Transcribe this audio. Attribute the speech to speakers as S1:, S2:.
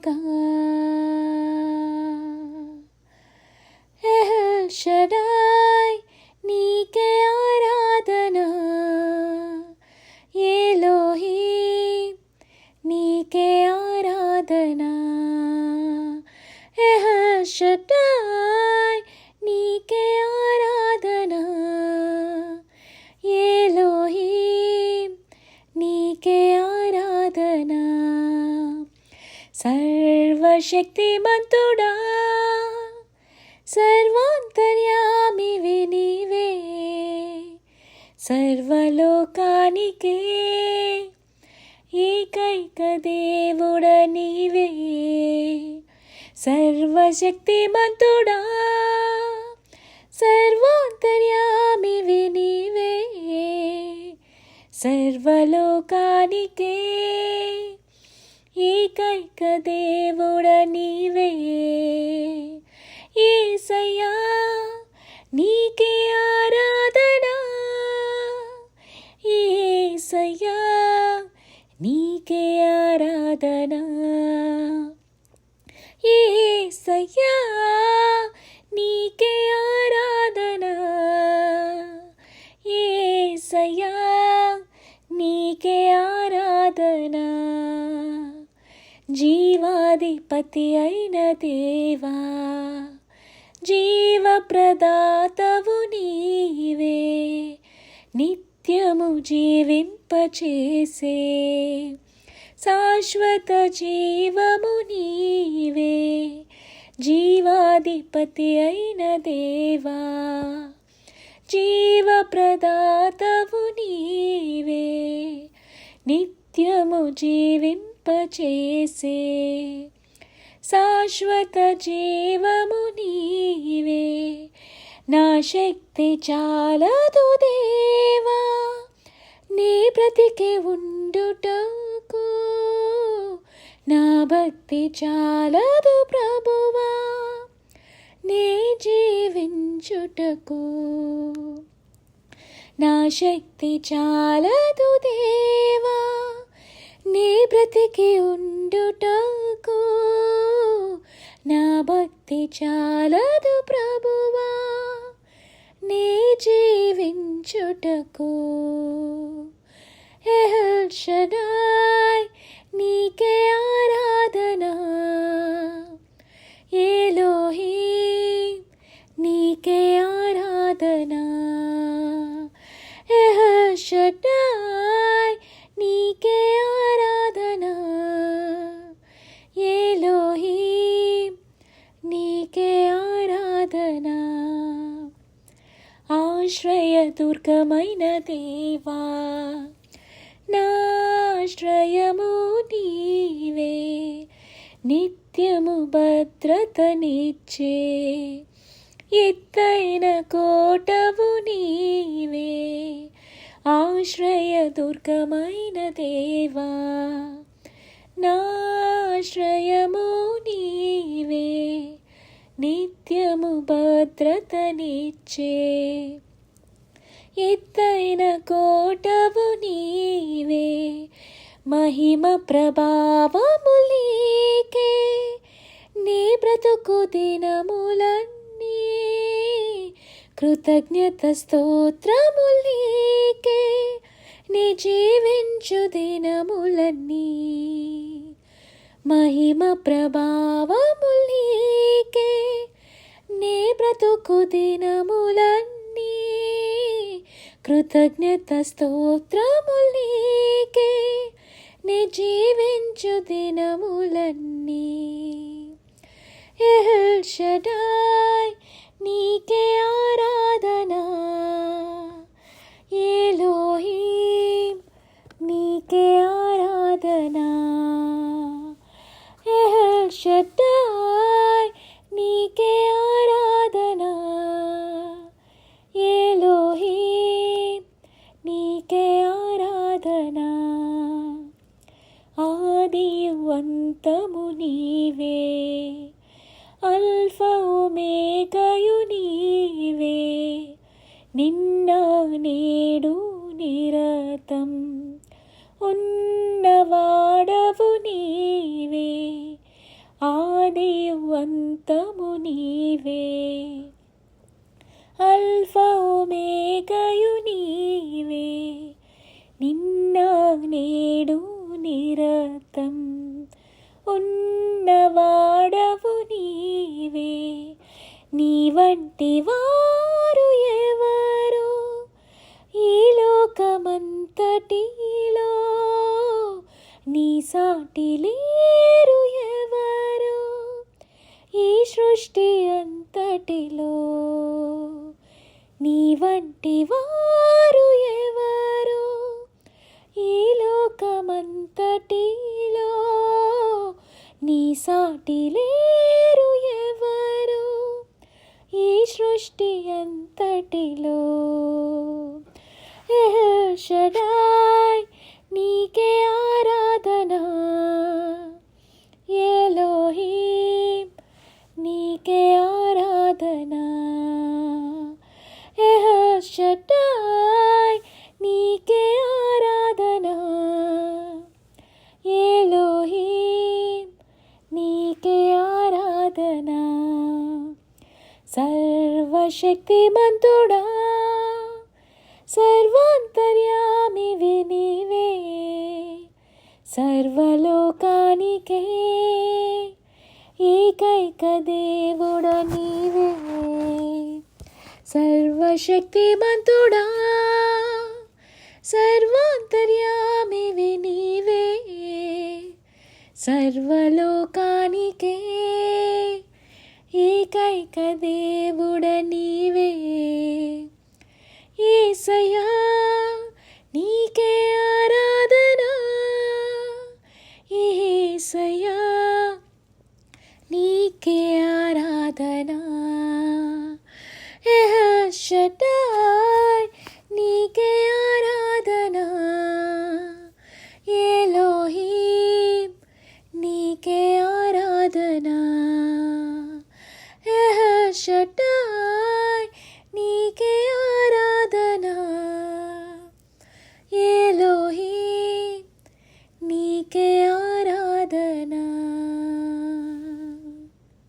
S1: がエルシャダイにけあらだなエロヒにけあらだなエルシャダイ సర్వశక్తిమంతుడా సర్వాంతర్యామివి నీవే సర్వలోకానికే. ఏకైక దేవుడ నీవే. సర్వశక్తిమంతుడా. సర్వాంతర్యామివి నీవే సర్వలోకానికే. ఏకైక దేవుడ నీవే. ఏసయ్యా నీకే ఆరాధన. ఏసయ్యా నీకే ఆరాధన. ఏసయ్యా నీకే ఆరాధన. ఏసయ్యా జీవాధిపతి అయిన దేవా జీవప్రదాతవు నీవే నిత్యము జీవింపచేసే శాశ్వత జీవము నీవే జీవాధిపతి అయిన దేవా జీవప్రదాతవు నీవే నిత్యము జీవింపచేసే శాశ్వత జీవము నీవే. నా శక్తి చాలదు దేవా. నీ బ్రతికి ఉండుటకు నా భక్తి చాలదు ప్రభువా. నీ జీవించుటకు నా శక్తి చాలదు దేవా. నీ బ్రతికి ఉండుటకు నా భక్తి చాలదు ప్రభువా నీ జీవించుటకు. ఎహల్ నీకే ఆరాధన. ఏలోహి నీకే ఆరాధన. ఎహల్ ఆశ్రయ దుర్గమైన దేవా నాశ్రయము నీవే నిత్యము భద్రతనిచ్చే ఎత్తైన కోటవు నీవే ఆశ్రయ దుర్గమైన దేవా నాశ్రయము నీవే నిత్యము భద్రతనిచ్చే ఎత్తైన కోటవు నీవే. మహిమ ప్రభావములీకే నీ బ్రతుకు దినములన్నీ కృతజ్ఞత స్తోత్రములీకే నీ జీవించు దినములన్నీ మహిమ ప్రభావములీకే నీ బ్రతుకు దినము కృతజ్ఞత స్తోత్రములీకే నీ జీవించు దినములన్నీ. ఎహల్ షడాయ్ నీకే నీవే నిన్న నేడు నిరతం. ఉన్నవాడవు నీవే ఆదివంతము నీవే. అల్ఫా నీవే నిన్న నేడు నిరతం. వంటి వారు ఎవరు? ఈ లోకమంతటిలో నీ సాటి లేరు ఎవరు? ఈ సృష్టి అంతటిలో నీ వంటి వారు ఎవరు? ఈ లోకమంతటిలో నీ సాటి లేరు సృష్టి అంతటిలో. షడాయ్ నీకే ఆరాధనా. సర్వశక్తిమంతుడా సర్వాంతర్యామివి నీవే సర్వలోకానికే ఏకైక దేవుడ నీవే. సర్వశక్తిమంతుడా సర్వాంతర్యామివి నీవే సర్వలోకానికే ఏకైక దేవుడ నీవే. ఏసయా నీకే ఆరాధన. ఏసయా నీకే ఆరాధన. షటాయ్ నీకే ఆరాధన షటాయ్